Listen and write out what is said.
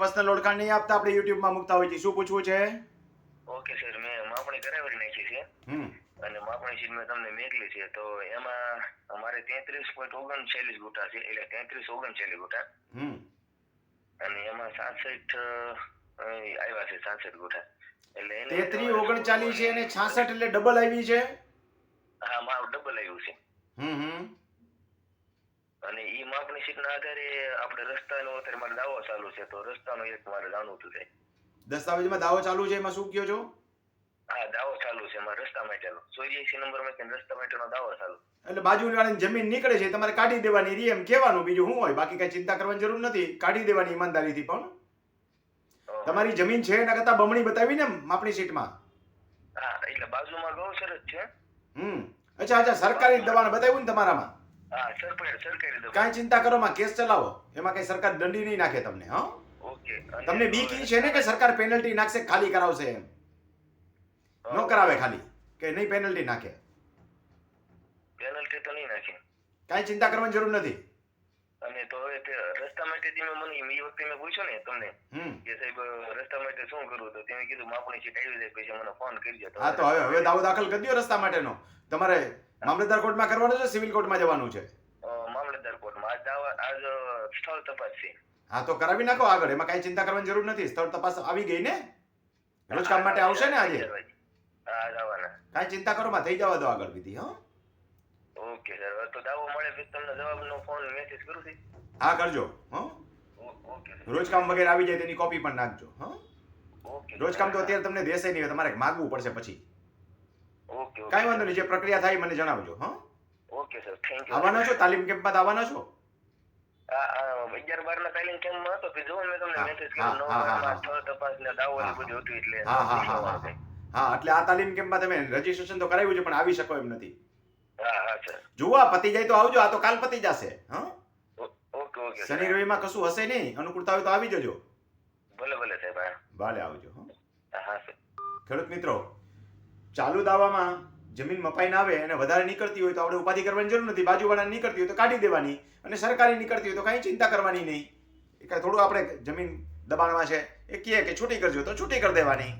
Personal ઓળખાણ નહીં આપતા આપણે યુટ્યુબમાં મૂકતા હોય છે શું પૂછવું છે? Okay sir. મેં માપણી કરાવેલી નાખી છે. અને માપણી શીટ મેં તમને મેકલી છે. તો એમાં અમારે તેત્રીસ પોઈન્ટ ઓગણચાલીસ ગુટા છે. એટલે તેત્રીસ ઓગણચાલીસ ગુટા. હમ. અને એમાં સાતસઠ આવ્યા છે સાતસઠ ગુટા. એટલે એને તેત્રી ઓગણચાલીસ છે અને છાસઠ એટલે ડબલ આવી છે? હા મારું ડબલ આવ્યું છે. હમ હમ. ઈ માપણી શીટના આધારે આપણે રસ્તાનો અત્યારે મારે દાવો ચાલુ છે તો રસ્તાનો એક મારે જાણવું હતું છે દસ્તાવેજમાં દાવો ચાલુ છે એમાં શું કયો છો? હા દાવો ચાલુ છે મારે રસ્તા માટેનો ચોર્યાસી નંબરમાં રસ્તા માટેનો દાવો ચાલુ. એટલે બાજુવાળાની જમીન નીકળે છે તમારે કાઢી દેવાની રી એમ કહેવાનું. બીજું શું હોય? બાકી કઈ ચિંતા કરવાની જરૂર નથી. કાઢી દેવાની ઈમાનદારીથી પણ. તમારી જમીન છે એના કરતા બમણી બતાવી ને માપણી શીટમાં હા એટલે બાજુમાં ગૌ સરસ છે. હમ. અચ્છા અચ્છા સરકારી દબાણ બતાવ્યું ને તમારામાં? હા કાંઈ ચિંતા કરો માં કેસ ચલાવો. એમાં કઈ સરકાર દંડી નહીં નાખે તમને હા. ઓકે તમને બીક ઈ છે ને કે સરકાર પેનલ્ટી નાખશે ખાલી કરાવશે એમ? ન કરાવે ખાલી કે નહીં પેનલ્ટી નાખે? પેનલ્ટી તો નહીં નાખે. કાંઈ ચિંતા કરવાની જરૂર નથી. અને તો હવે તે રસ્તા માટે તમે મને એ વખતે મેં પૂછ્યું ને તમને કે સાહેબ રસ્તા માટે શું કરવું? તો તમે કીધું માપણી સીટ આવી જાય પછી મને ફોન કરજો હા તો હવે હવે દાવો દાખલ કરી દો રસ્તા માટેનો. તમારે મામલતદાર કોર્ટમાં કરવાનું છે સિવિલ કોર્ટમાં જવાનું છે? મામલતદાર કોર્ટમાં. આજ દાવા આજ સ્થળ તપાસ છે. હા તો કરાવી નાખો આગળ. એમાં કાંઈ ચિંતા કરવાની જરૂર નથી. સ્થળ તપાસ આવી ગઈ ને? રોજ કામ માટે આવશે ને આજે? કાંઈ ચિંતા કરો માં થઈ જવા દો આગળ વિધિ હો. Okay sir. તો દાવો મળે પછી તમને જવાબનો ફોન મેસેજ કરું છું. હા કરજો હો. રોજ કામ વગેરે આવી જાય તેની કોપી પણ નાખજો હો. ઓકે. રોજ કામ તો અત્યારે તમને દેશે નહીં તમારે માગવું પડશે પછી. ઓકે કાંઈ વાંધો નહીં જે પ્રક્રિયા થાય મને જણાવજો હા? ઓકે સર થેન્ક યુ આવવાના છો? તાલીમ કેમ્પમાં આવવાના છો? અગિયાર બાર ના તાલીમ કેમ્પમાં હતો કે જો મેં તમને મેસેજ કર્યો હા, હા, નવમાં હા. સ્થળ તપાસ ને દાવો બધું હતું એટલે હા હા હા હા. હા. હા એટલે આ તાલીમ કેમ્પમાં તમે રજીસ્ટ્રેશન તો કરાવ્યું છે પણ આવી શકો એમ નથી. હા હા સર જુઓ પતી જાય તો આવજો આ તો કાલ પતી જશે હા? ઓકે ઓકે શનિ રવિમાં કશું હશે નહીં અનુકૂળતા હોય તો આવી જજો. ભલે ભલે સાહેબ ભલે આવજો હા? સર ખેડૂત મિત્રો ચાલુ દાવામાં જમીન મપાઈ ના આવે અને વધારે નીકળતી હોય તો આપણે ઉપાધિ કરવાની જરૂર નથી. બાજુવાળાને નીકળતી હોય તો કાઢી દેવાની અને સરકારી નીકળતી હોય તો કાંઈ ચિંતા કરવાની નહીં. એ કાંઈ થોડું આપણે જમીન દબાણમાં છે એ કહે કે છૂટી કરજો તો છૂટી કરી દેવાની.